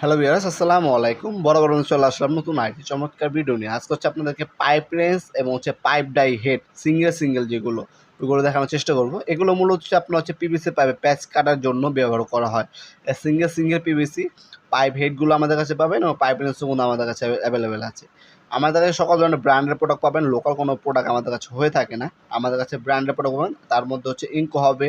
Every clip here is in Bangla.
হ্যালো বিয়ার্স আসসালামু আলাইকুম। বড় বড় চলে আসলাম নতুন আইটি চমৎকার ভিডিও নিয়ে। আজকে হচ্ছে আপনাদেরকে পাইপ রেঞ্জ এবং হচ্ছে pipe die head single single যেগুলো ওইগুলো দেখানোর চেষ্টা করব। এগুলো মূলত হচ্ছে আপনার হচ্ছে পিভিসি পাইপে প্যাচ কাটার জন্য ব্যবহার করা হয়। সিঙ্গেল সিঙ্গেল পিভিসি পাইপ হেডগুলো আমাদের কাছে পাবেন এবং পাইপ রেঞ্জগুলো আমাদের কাছে অ্যাভেলেবেল আছে। আমাদের কাছে সকল ধরনের ব্র্যান্ডের প্রোডাক্ট পাবেন লোকাল কোনো প্রোডাক্ট আমাদের কাছে হয়ে থাকে না। আমাদের কাছে ব্র্যান্ডের প্রোডাক্ট পাবেন, তার মধ্যে হচ্ছে ইঙ্কো হবে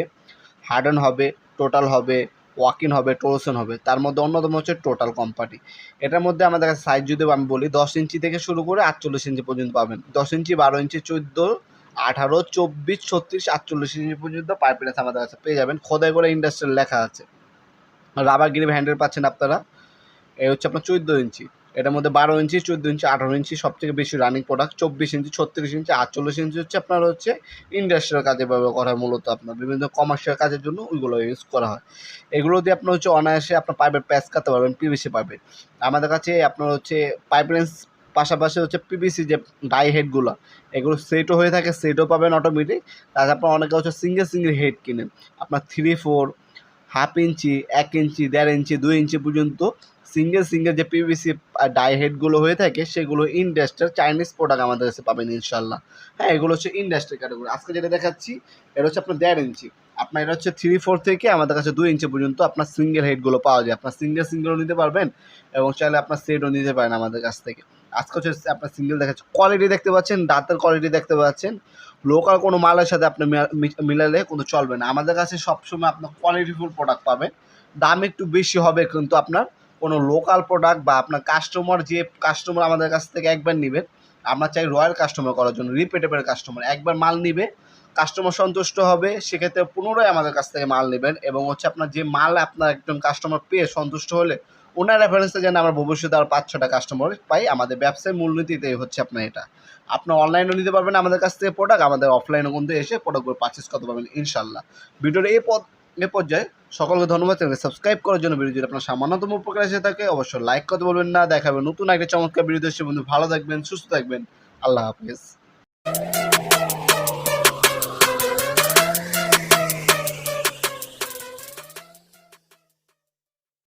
হার্ডন হবে টোটাল হবে ওয়াকিন হবে টোরসন হবে, তার মধ্যে অন্যতম হচ্ছে টোটাল কোম্পানি এটার মধ্যে আমাদের কাছে সাইজ যদি আমি বলি, দশ ইঞ্চি থেকে শুরু করে আটচল্লিশ ইঞ্চি পর্যন্ত পাবেন। দশ ইঞ্চি, বারো ইঞ্চি, চোদ্দ, আঠারো, চব্বিশ, ছত্রিশ, আটচল্লিশ ইঞ্চি পর্যন্ত পাইপের আমাদের কাছে পেয়ে যাবেন। খোদাই করে ইন্ডাস্ট্রিয়াল লেখা আছে। রাবার গ্রিপ হ্যান্ডেল পাচ্ছেন আপনারা। এই হচ্ছে আপনার চোদ্দ ইঞ্চি। এটার মধ্যে বারো ইঞ্চি, চোদ্দ ইঞ্চি, আঠারো ইঞ্চি সব থেকে বেশি রানিং প্রোডাক্ট চব্বিশ ইঞ্চি, ছত্রিশ ইঞ্চি, আটচল্লিশ ইঞ্চি হচ্ছে আপনার হচ্ছে ইন্ডাস্ট্রিয়াল কাজে ব্যবহার করা হয় মূলত আপনার। বিভিন্ন কমার্শিয়াল কাজের জন্য ওইগুলো ইউজ করা হয়। এগুলো দিয়ে আপনার হচ্ছে অনায়াসে আপনার পাইপের প্যাচ কাটতে পারবেন পিভিসি পাইপের আমাদের কাছে আপনার হচ্ছে পাইপ রেঞ্জ পাশাপাশি হচ্ছে পিভিসি যে ডাই হেডগুলো এগুলো সেটও হয়ে থাকে সেটও পাবেন অটোমেটিক তাছাড়া আপনার অনেকে হচ্ছে সিঙ্গেল সিঙ্গেল হেড কিনেন। আপনার থ্রি ফোর হাফ ইঞ্চি, এক ইঞ্চি, দেড় ইঞ্চি, দুই ইঞ্চি পর্যন্ত সিঙ্গেল সিঙ্গেল যে পিভিসি ডাই হেডগুলো হয়ে থাকে, সেগুলো ইন্ডাস্ট্রিয়াল চাইনিজ প্রোডাক্ট আমাদের কাছে পাবেন ইনশাল্লাহ হ্যাঁ এগুলো হচ্ছে ইন্ডাস্ট্রিয়াল ক্যাটাগরি আজকে যেটা দেখাচ্ছি, এটা হচ্ছে আপনার দেড় ইঞ্চি। আপনার এটা হচ্ছে থ্রি ফোর থেকে আমাদের কাছে দুই ইঞ্চি পর্যন্ত আপনার সিঙ্গেল হেডগুলো পাওয়া যায়। আপনার সিঙ্গেল সিঙ্গেলও নিতে পারবেন এবং চাইলে আপনার সেটও নিতে পারেন আমাদের কাছ থেকে। আজকে হচ্ছে আপনার সিঙ্গেল দেখাচ্ছে। কোয়ালিটি দেখতে পাচ্ছেন, দাঁতের কোয়ালিটি দেখতে পাচ্ছেন। লোকাল কোনো মালের সাথে আপনি মিলালে কোনো চলবে না। আমাদের কাছে সবসময় আপনার কোয়ালিটিফুল প্রোডাক্ট পাবেন। দাম একটু বেশি হবে কিন্তু আপনার কোনো লোকাল প্রোডাক্ট বা আপনার কাস্টমার যে কাস্টমার আমাদের কাছ থেকে একবার নেবেন আমরা চাই রয়্যাল কাস্টমার করার জন্য রিপিটেবল কাস্টমার একবার মাল নিবে কাস্টমার সন্তুষ্ট হবে, সেক্ষেত্রে পুনরায় আমাদের কাছ থেকে মাল নেবেন এবং হচ্ছে আপনার যে মাল আপনার একজন কাস্টমার পেয়ে সন্তুষ্ট হলে, ওনার রেফারেন্সে যেন আমরা ভবিষ্যতে আর পাঁচ ছটা কাস্টমার পাই, আমাদের ব্যবসায় মূলনীতিতেই হচ্ছে আপনার এটা। আপনার অনলাইনেও নিতে পারবেন আমাদের কাছ থেকে প্রোডাক্ট আমাদের অফলাইনে কিন্তু এসে প্রোডাক্টগুলো পারচেস করতে পারবেন ইনশাল্লাহ ভিডিওর এই পদ এ পর্যায়ে সকলকে ধন্যবাদ চ্যানেলকে সাবস্ক্রাইব করার জন্য ভিডিও যদি আপনার সামান্যতম উপকার এসে থাকে, অবশ্যই লাইক করতে বলবেন না। দেখাবেন নতুন একটা চমৎকার ভিডিও দেশে বন্ধু ভালো থাকবেন, সুস্থ থাকবেন। আল্লাহ হাফিজ।